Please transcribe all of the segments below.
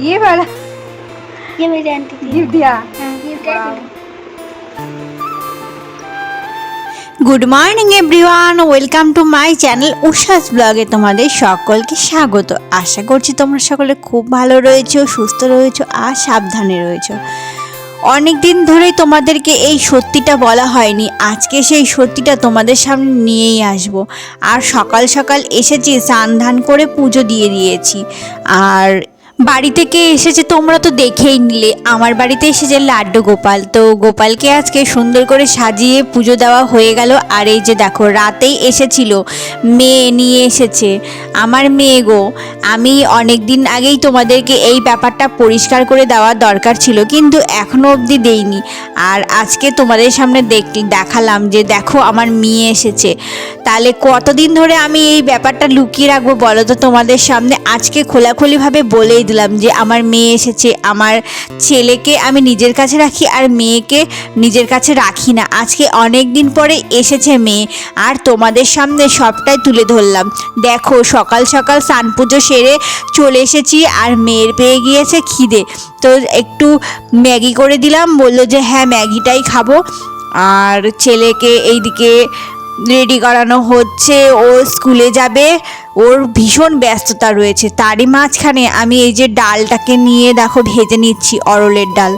ये वाला ये मेरी आंटी की गिफ्ट दिया हाँ, गिफ्ट है Wow. Good morning everyone welcome to my channel Ushas ব্লগে তোমাদের সকলকে স্বাগত আশা করছি তোমরা সকলে খুব ভালো রয়েছো সুস্থ রয়েছো আর সাবধানে রয়েছো অনেক দিন ধরেই তোমাদেরকে এই সত্যিটা বলা হয়নি আজকে সেই সত্যিটা তোমাদের সামনে নিয়েই আসব আর সকাল সকাল এসেছি স্নান ধান করে পুজো দিয়ে দিয়েছি আর বাড়ি থেকে এসেছে তোমরা তো দেখেই নিলে। আমার বাড়িতে এসেছে লাড্ডু গোপাল। তো গোপালকে আজকে সুন্দর করে সাজিয়ে পুজো দেওয়া হয়ে গেল। আর এই যে দেখো, রাতেই এসেছিল। মেয়ে নিয়ে এসেছে। আমার মেয়ে গো, আমি অনেক দিন আগেই তোমাদেরকে এই ব্যাপারটা পরিষ্কার করে দেওয়া দরকার ছিল, কিন্তু এখনও অবধি দেইনি। আর আজকে তোমাদের সামনে দেখ দেখালাম যে দেখো আমার মেয়ে এসেছে। তাহলে কতদিন ধরে আমি এই ব্যাপারটা লুকিয়ে রাখব বলো তো তোমাদের সামনে? আজকে খোলাখুলিভাবে বলেই দিলাম যে আমার মেয়ে এসেছে, আমার ছেলেকে আমি নিজের কাছে রাখি আর মেয়েকে নিজের কাছে রাখি না। আজকে অনেক দিন পরে এসেছে মেয়ে, আর তোমাদের সামনে সবটাই তুলে ধরলাম। দেখো, সকাল সকাল স্নান পুজো সেরে চলে এসেছি আর মেয়ের পেয়ে গিয়েছে খিদে। তো একটু ম্যাগি করে দিলাম, বলল যে হ্যাঁ ম্যাগিটাই খাব। আর ছেলেকে এইদিকে রেডি করানো হচ্ছে, ও স্কুলে যাবে, ওর ভীষণ ব্যস্ততা রয়েছে। তারই মাঝখানে আমি এই যে ডালটাকে নিয়ে দেখো, ভেজে নিচ্ছি অরলের ডাল।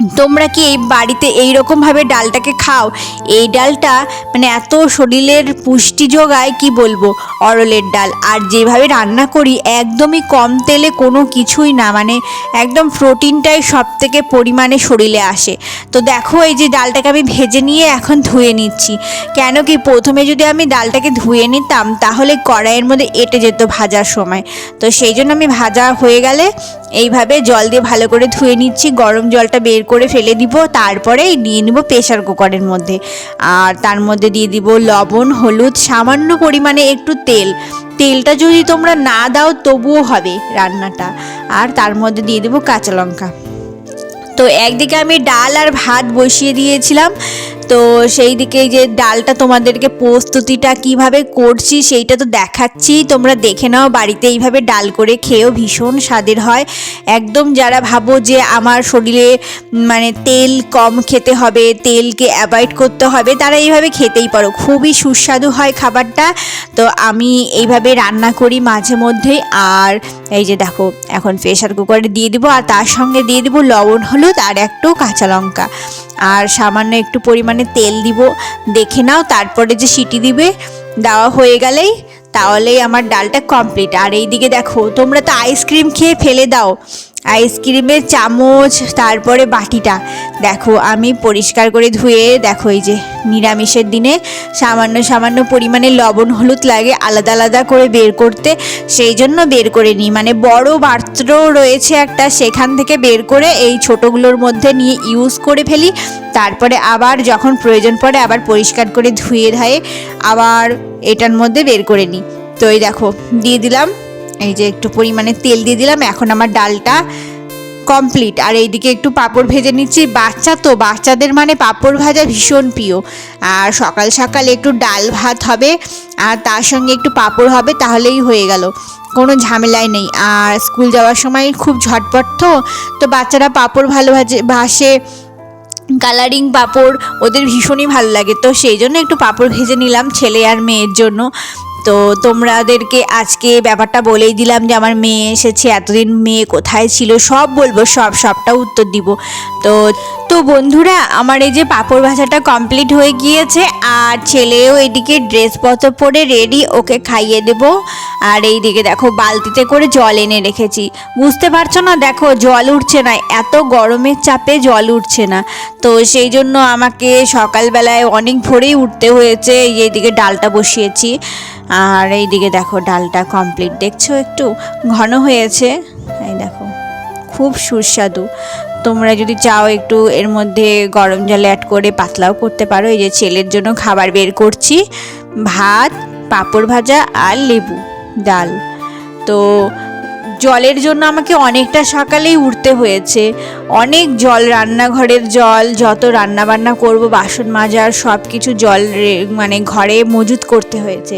তোমরা কি এই বাড়িতে এই রকমভাবে ডালটাকে খাও? এই ডালটা মানে এত শরীরের পুষ্টি যোগায়, কি বলব? অরলের ডাল। আর যেভাবে রান্না করি, একদমই কম তেলে কোনো কিছুই না। মানে একদম প্রোটিনটাই সব থেকে পরিমাণে শরীরে আসে। তো দেখো, এই যে ডালটাকে আমি ভেজে নিয়ে এখন ধুয়ে নিচ্ছি। কেন কি প্রথমে যদি আমি ডালটাকে ধুয়ে নিতাম, তাহলে কড়াইয়ের মধ্যে এঁটে যেত ভাজার সময়। তো সেই জন্য আমি ভাজা হয়ে গেলে এইভাবে জল দিয়ে ভালো করে ধুয়ে নিচ্ছি, গরম জলটা বের করে ফেলে দিব, তারপরে নিয়ে নিব প্রেশার কুকারের মধ্যে। আর তার মধ্যে দিয়ে দিব লবণ, হলুদ, সামান্য পরিমাণে একটু তেল। তেলটা যদি তোমরা না দাও তবুও হবে রান্নাটা। আর তার মধ্যে দিয়ে দেবো কাঁচা লঙ্কা। তো একদিকে আমি ডাল আর ভাত বসিয়ে দিয়েছিলাম। তো সেই দিকে যে ডালটা তোমাদেরকে প্রস্তুতিটা কীভাবে করছি সেইটা তো দেখাচ্ছি। তোমরা দেখে নাও, বাড়িতে এইভাবে ডাল করে খেয়েও ভীষণ স্বাদের হয়। একদম যারা ভাবো যে আমার শরীরে মানে তেল কম খেতে হবে, তেলকে অ্যাভয়েড করতে হবে, তারা এইভাবে খেতেই পারো। খুবই সুস্বাদু হয় খাবারটা। তো আমি এইভাবে রান্না করি মাঝে মধ্যেই। আর এই যে দেখো, এখন প্রেশার কুকারে দিয়ে দিব, আর তার সঙ্গে দিয়ে দিব লবণ, হলুদ আর একটু কাঁচা লঙ্কা। আর সামান্য একটু পরিমাণে তেল দিব, দেখে নাও, তারপরে যে সিটি দিবে, দেওয়া হয়ে গেলেই তাহলেই আমার ডালটা কমপ্লিট আর এইদিকে দেখো, তোমরা তো আইসক্রিম খেয়ে ফেলে দাও। আইসক্রিমের চামচ, তারপরে বাটিটা। দেখো, আমি পরিষ্কার করে ধুয়ে, দেখো এই যে নিরামিষের দিনে সামান্য সামান্য পরিমাণে লবণ, হলুদ লাগে, আলাদা আলাদা করে বের করতে, সেই জন্য বের করে নিই। মানে বড় পাত্র রয়েছে একটা, সেখান থেকে বের করে এই ছোটোগুলোর মধ্যে নিয়ে ইউজ করে ফেলি। তারপরে আবার যখন প্রয়োজন পড়ে আবার পরিষ্কার করে ধুয়ে ধায়ে আবার এটার মধ্যে বের করে নিই। তো এই দেখো, দিয়ে দিলাম। এই যে একটু পরিমাণে তেল দিয়ে দিলাম, এখন আমার ডালটা কমপ্লিট আর এইদিকে একটু পাঁপড় ভেজে নিচ্ছি। বাচ্চা তো, বাচ্চাদের মানে পাঁপড় ভাজা ভীষণ প্রিয়। আর সকাল সকাল একটু ডাল ভাত হবে, আর তার সঙ্গে একটু পাঁপড় হবে, তাহলেই হয়ে গেল। কোনো ঝামেলাই নেই। আর স্কুল যাওয়ার সময় খুব ঝটপট তো তো বাচ্চারা পাঁপড় ভালো ভাজে, ভাসে। কালারিং পাঁপড় ওদের ভীষণই ভালো লাগে। তো সেই জন্য একটু পাঁপড় ভেজে নিলাম ছেলে আর মেয়ের জন্য। তো তোমরাদেরকে আজকে ব্যাপারটা বলেই দিলাম যে আমার মেয়ে এসেছে, এতদিন মেয়ে কোথায় ছিল, সব বলব, সব, সবটা উত্তর দিব। তো তো বন্ধুরা, আমার এই যে পাঁপড় ভাজাটা কমপ্লিট হয়ে গিয়েছে, আর ছেলেও এদিকে ড্রেসপত্র পরে রেডি ওকে খাইয়ে দেব। আর এই দিকে দেখো, বালতিতে করে জল এনে রেখেছি। বুঝতে পারছ না? দেখো, জল উঠছে না, এত গরমের চাপে জল উঠছে না। তো সেই জন্য আমাকে সকালবেলায় অনেক ভোরেই উঠতে হয়েছে, এই এইদিকে ডালটা বসিয়েছি। আর এইদিকে দেখো, ডালটা কমপ্লিট দেখছ একটু? ঘন হয়েছে। এই দেখো, খুব সুস্বাদু। তোমরা যদি চাও একটু এর মধ্যে গরম জল অ্যাড করে পাতলাও করতে পারো। এই যে ছেলের জন্য খাবার বের করছি। ভাত, পাঁপড় ভাজা আর লেবু, ডাল। তো জলের জন্য আমাকে অনেকটা সকালেই উঠতে হয়েছে। অনেক জল, রান্নাঘরের জল, যত রান্না বান্না করব, বাসন মাজার সব কিছু জল মানে ঘরে মজুত করতে হয়েছে।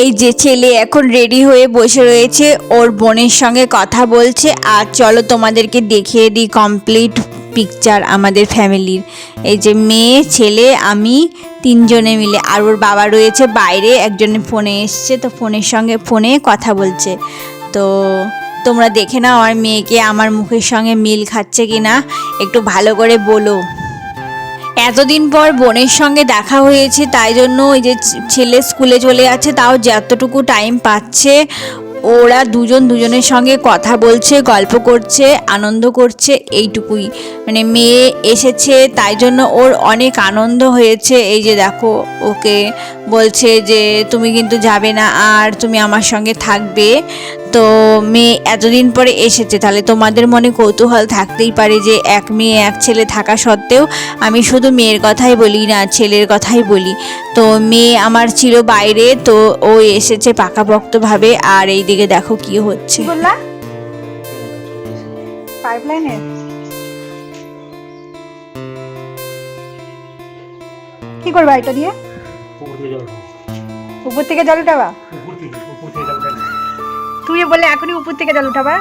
এই যে ছেলে এখন রেডি হয়ে বসে রয়েছে, ওর বোনের সঙ্গে কথা বলছে। আর চলো তোমাদেরকে দেখিয়ে দিই কমপ্লিট পিকচার আমাদের ফ্যামিলির এই যে মেয়ে, ছেলে, আমি তিনজনে মিলে। আর ওর বাবা রয়েছে বাইরে, একজনের ফোনে এসছে, তো ফোনের সঙ্গে ফোনে কথা বলছে। তো তোমরা দেখে নাও আমার মেয়েকে আমার মুখের সঙ্গে মিল খাচ্ছে কি না একটু ভালো করে বলো। এতদিন পর বোনের সঙ্গে দেখা হয়েছে, তাই জন্য ওই যে ছেলে স্কুলে চলে যাচ্ছে, তাও যতটুকু টাইম পাচ্ছে, ওরা দুজন দুজনের সঙ্গে কথা বলছে, গল্প করছে, আনন্দ করছে, এইটুকুই। মানে মেয়ে এসেছে, তাই জন্য ওর অনেক আনন্দ হয়েছে। এই যে দেখো, ওকে বলছে যে, তুমি কিন্তু যাবে না, আর তুমি আমার সঙ্গে থাকবে। তো মেয়ে এতদিন পরে এসেছে তাহলে তোমাদের মনে কৌতূহল থাকতেই পারে যে এক মেয়ে এক ছেলে থাকা সত্ত্বেও আমি শুধু মেয়ের কথাই বলি না ছেলের কথাই বলি। তো মেয়ে আমার ছিল বাইরে তো ও এসেছে পাকাপোক্তভাবে। আর এই দিকে দেখো কি হচ্ছে। বললা? কি করবা এটা দিয়ে? উপর থেকে জল উঠাবা তুমি বলে এখনই উপর থেকে জল উঠাবা।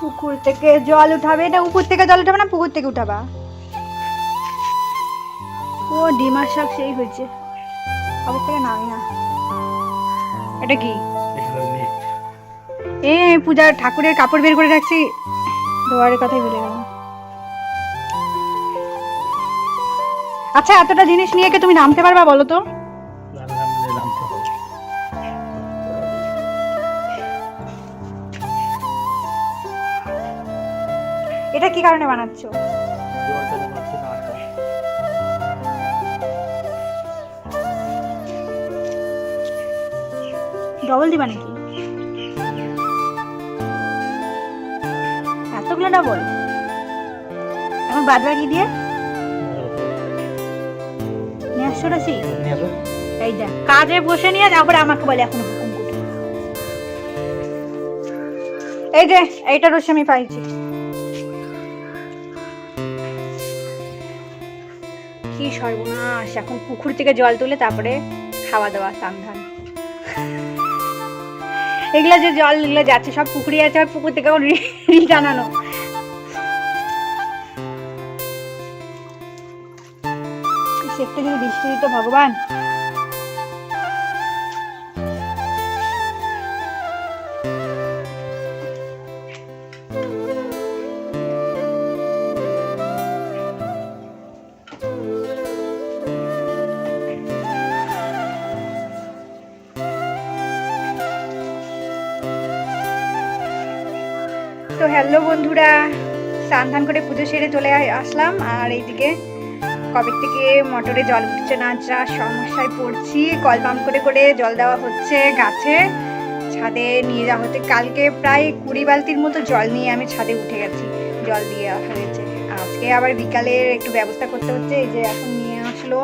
পুকুর থেকে জল উঠাবে না, উপর থেকে জল উঠাবে না, পুকুর থেকে উঠাবা। ও, ডিমার শাক সেই হয়েছে। উপর থেকে নামি না। এটা কি। এ পূজার ঠাকুরের কাপড় বের করে রাখছি। দোয়ারের কথাই ভুলে গেলাম আচ্ছা এতটা জিনিস নিয়ে কি তুমি নামতে পারবা বলো তো। এটা কি কারণে বানাচ্ছো। ডবল দিবা নাকি? এতগুলো ডবল এখন বাদ বাকি দিয়ে? নিয়ে আসছো রাশি এই দেখ কাজে বসে নিয়ে তারপরে আমাকে বলে এখন হুকুম এই যে এইটা রসি আমি পাইছি। কি সর্বনাশ এখন পুকুর থেকে জল তুলে তারপরে খাওয়া দাওয়া সান্ধান এগুলা যে জল এগুলো যাচ্ছে সব পুকুরে আছে আর পুকুর থেকে রিল বৃষ্টি দিত ভগবান। তো হ্যালো বন্ধুরা, স্নান করে পুজো সেরে চলে আসলাম, আর এইদিকে কবে থেকে মোটরে জল উঠছে না, যা সমস্যায় পড়ছি। কল পাম্প করে করে জল দেওয়া হচ্ছে গাছে। ছাদে নিয়ে যাওয়া হচ্ছে। কালকে প্রায় কুড়ি বালতির মতো জল নিয়ে আমি ছাদে উঠে গেছি, জল দিয়ে আসা হয়েছে। আজকে আবার বিকালে একটু ব্যবস্থা করতে হচ্ছে। এই যে এখন নিয়ে আসলো,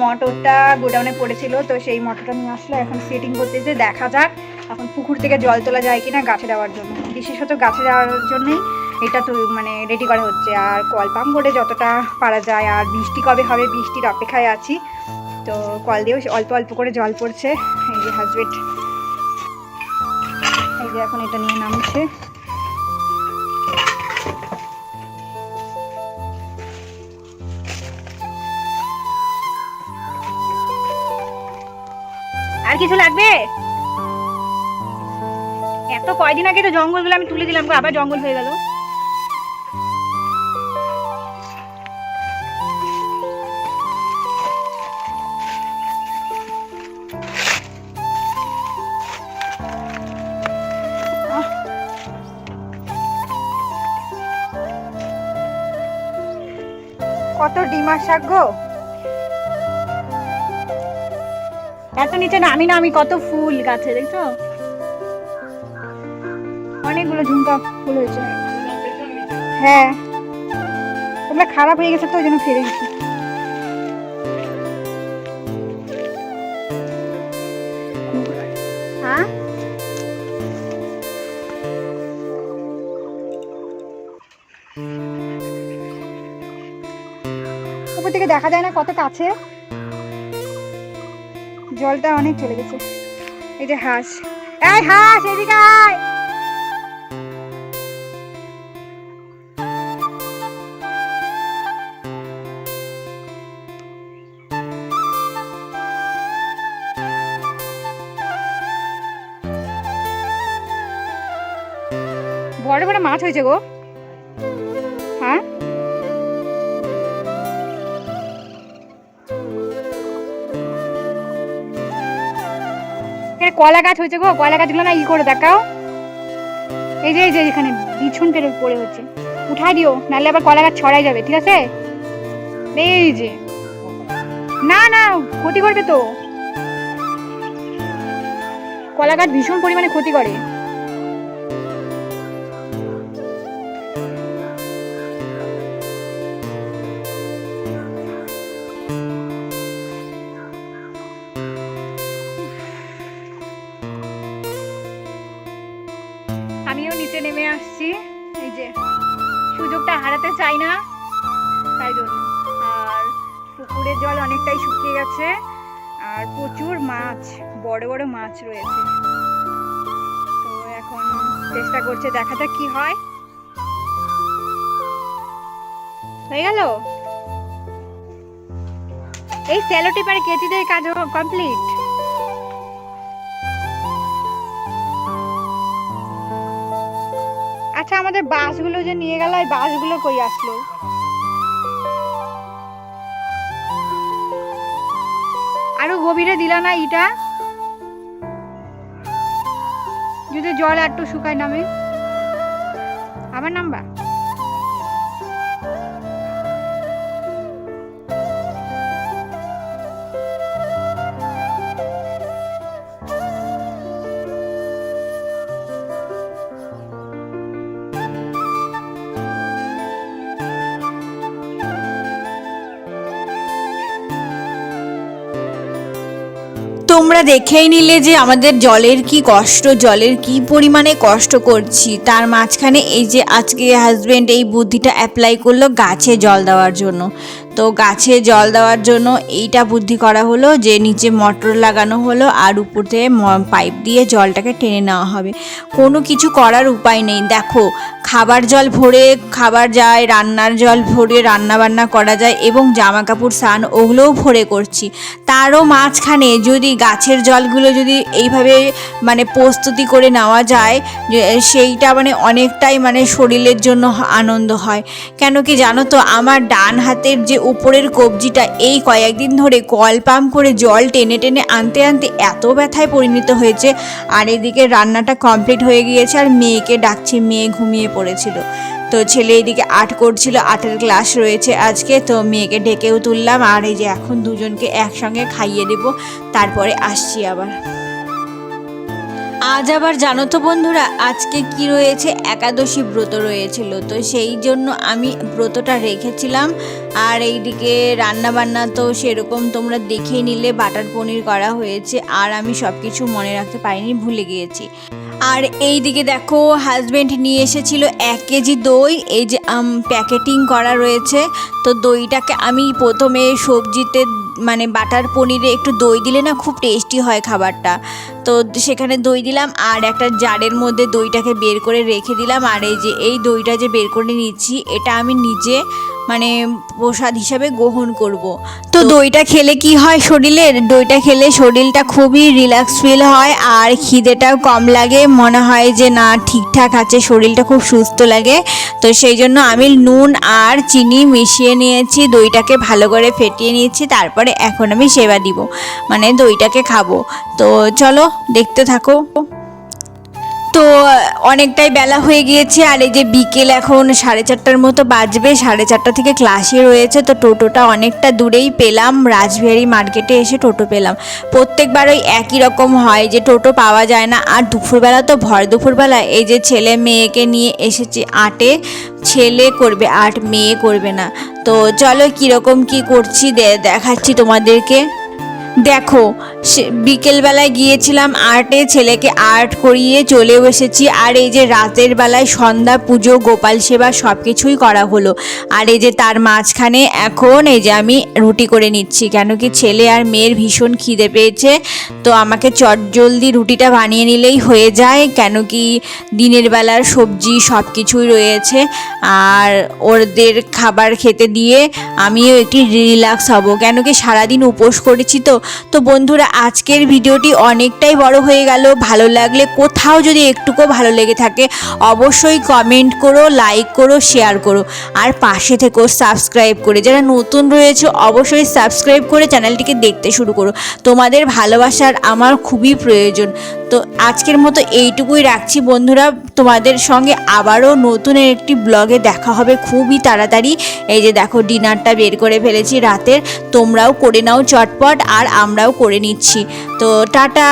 মোটরটা গোডাউনে পড়েছিল, তো সেই মোটরটা নিয়ে আসলো। এখন সেটিং করতেছে, দেখা যাক। এখন পুকুর থেকে জল তোলা যায় কিনা গাছে দেওয়ার জন্য। বিশেষত গাছে দেওয়ার জন্যই এটা তো মানে রেডি করা হচ্ছে। আর কল পাম্প করে যতটা পারা যায়। আর বৃষ্টি কবে হবে? বৃষ্টির অপেক্ষায় আছি। তো কল দিয়েও অল্প অল্প করে জল পড়ছে। এই যে হাজবেন্ড এই যে এখন এটা নিয়ে নামছে। আর কিছু লাগবে? এত কয়দিন আগে তো জঙ্গলগুলো আমি তুলে দিলাম আবার জঙ্গল হয়ে গেল। কত ডিমার শাক গো? এত নিচে নামি না আমি কত ফুল গাছে, দেখছ? অনেকগুলো ঝুমকা ফুল হয়েছে। হ্যাঁ ওগুলো খারাপ হয়ে গেছে তো, ওই জন্য ফিরে গেছি উপর থেকে দেখা যায় না কত কাছে। জলটা অনেক চলে গেছে। এই যে হাঁস। এই হাঁস, এদিকে আয়! বড় বড় মাছ হয়েছে গো। কলা গাছ হয়েছে গো কলা গাছগুলো না ই করে দেখাও। এই যে এই যে, এখানে বিছুন পেরে পড়ে হচ্ছে। উঠাই দিও, নাহলে আবার কলা গাছ ছড়াই যাবে, ঠিক আছে? এই যে। না না, ক্ষতি করবে তো। কলা গাছ ভীষণ পরিমাণে ক্ষতি করে। মাছ রয়েছে। তো এখন চেষ্টা করছে দেখা যাক কি হয়। হয়ে গেল? এই স্যালো টিপারে কেটে দিয়ে কাজ কমপ্লিট। আচ্ছা আমাদের বাসগুলো যে নিয়ে গেল ওই বাসগুলো কই আসলো? আরও গভীরে দিলা না ইটা? যদি জল একটু শুকায় নামে। আবার নামবা তোমরা দেখেই নিলে যে আমাদের জলের কি কষ্ট, জলের কি পরিমাণে কষ্ট করছি। তার মাঝখানে এই যে আজকে হাজব্যান্ড এই বুদ্ধিটা অ্যাপ্লাই করল গাছে জল দেওয়ার জন্য। তো গাছে জল দেওয়ার জন্য এইটা বুদ্ধি করা হলো যে নিচে মোটর লাগানো হলো আর উপর থেকে পাইপ দিয়ে জলটাকে টেনে নেওয়া হবে। কোনো কিছু করার উপায় নেই। দেখো, খাবার জল ভরে খাবার যায়, রান্নার জল ভরে রান্না বান্না করা যায় এবং জামা কাপড় স্নান ওগুলোও ভরে করছি। তারও মাঝখানে যদি গাছের জলগুলো যদি এইভাবে মানে প্রস্তুতি করে নেওয়া যায় সেইটা মানে অনেকটাই মানে শরীরের জন্য আনন্দ হয়। কেন কি জানো তো, আমার ডান হাতের যে উপরের কবজিটা এই কয়েকদিন ধরে কল পাম্প করে জল টেনে টেনে আনতে আনতে এত ব্যথায় পরিণত হয়েছে। আর এদিকে রান্নাটা কমপ্লিট হয়ে গিয়েছে আর মেয়েকে ডাকছি, মেয়ে ঘুমিয়ে পড়েছিল। তো ছেলে এদিকে আর্ট করছিল আর্টের ক্লাস রয়েছে আজকে, তো মেয়েকে ডেকেও তুললাম। আর এই যে এখন দুজনকে একসঙ্গে খাইয়ে দেব, তারপরে আসছি আবার। আজ আবার জানো তো বন্ধুরা, আজকে কি রয়েছে? একাদশী ব্রত রয়েছিল, তো সেই জন্য আমি ব্রতটা রেখেছিলাম। আর এইদিকে রান্না বান্না তো সেরকম তোমরা দেখে নিলে, বাটার পনির করা হয়েছে, আর আমি সব কিছু মনে রাখতে পারিনি, ভুলে গিয়েছি। আর এই দিকে দেখো হাজবেন্ড নিয়ে এসেছিল এক কেজি দই, এই যে প্যাকেটিং করা রয়েছে, তো দইটাকে আমি প্রথমে সবজিতে মানে বাটার পনিরে একটু দই দিলে না খুব টেস্টি হয় খাবারটা। তো সেখানে দই দিলাম আর একটা জারের মধ্যে দইটাকে বের করে রেখে দিলাম। আর এই যে, এই দইটা যে বের করে নিচ্ছি এটা আমি নিজে মানে প্রসাদ হিসাবে গ্রহণ করব। তো দইটা খেলে কি হয় শরীরের? দইটা খেলে শরীরটা খুবই রিল্যাক্স ফিল হয় আর খিদেটাও কম লাগে। মনে হয় যে না ঠিকঠাক আছে শরীরটা খুব সুস্থ লাগে। তো সেই জন্য আমি নুন আর চিনি মিশিয়ে নিয়েছি দইটাকে ভালো করে ফেটিয়ে নিয়েছি তারপরে এখন আমি সেবা দিব। মানে দইটাকে খাব। তো চলো দেখতে থাকো। তো, অনেকটাই বেলা হয়ে গিয়েছে আর এই যে বিকেল এখন সাড়ে চারটার মতো বাজবে, সাড়ে চারটা থেকে ক্লাসে রয়েছে, তো টোটোটা অনেকটা দূরেই পেলাম, রাজবিহারি মার্কেটে এসে টোটো পেলাম। প্রত্যেকবার ওই একই রকম হয় যে টোটো পাওয়া যায় না, আর দুপুরবেলা তো ভর দুপুরবেলা এই যে ছেলে মেয়েকে নিয়ে এসেছি আটে, ছেলে করবে আট, মেয়ে করবে না। তো চলো কীরকম কী করছি দেখাচ্ছি তোমাদেরকে। দেখো বিকেলবেলায় গিয়েছিলাম আর্টে, ছেলেকে আর্ট করিয়ে চলেও এসেছি। আর এই যে রাতের বেলায় সন্ধ্যা, পুজো, গোপাল সেবা সব কিছুই করা হলো। আর এই যে তার মাঝখানে এখন এই যে আমি রুটি করে নিচ্ছি, কেন কি ছেলে আর মেয়ের ভীষণ খিদে পেয়েছে। তো আমাকে চটজলদি রুটিটা বানিয়ে নিলেই হয়ে যায়, কেন কি দিনের বেলার সবজি সব কিছুই রয়েছে। আর ওদের খাবার খেতে দিয়ে আমিও একটি রিল্যাক্স হব। কেন কি সারাদিন উপোস করেছি তো তো বন্ধুরা, আজকের ভিডিওটি অনেকটাই বড় হয়ে গেল। ভালো লাগলে কোথাও যদি একটুকু ভালো লেগে থাকে, অবশ্যই কমেন্ট করো লাইক করো শেয়ার করো। আর পাশে থেকেও সাবস্ক্রাইব করে। যারা নতুন রয়েছে, অবশ্যই সাবস্ক্রাইব করে চ্যানেলটিকে দেখতে শুরু করো। তোমাদের ভালোবাসার আমার খুবই প্রয়োজন। তো আজকের মতো এইটুকুই রাখছি বন্ধুরা। তোমাদের সঙ্গে আবারও নতুন একটি ব্লগে দেখা হবে খুবই তাড়াতাড়ি। এই যে দেখো ডিনারটা বের করে ফেলেছি রাতের। তোমরাও করে নাও চটপট। আর আমরাও করে নিচ্ছি। তো টাটা।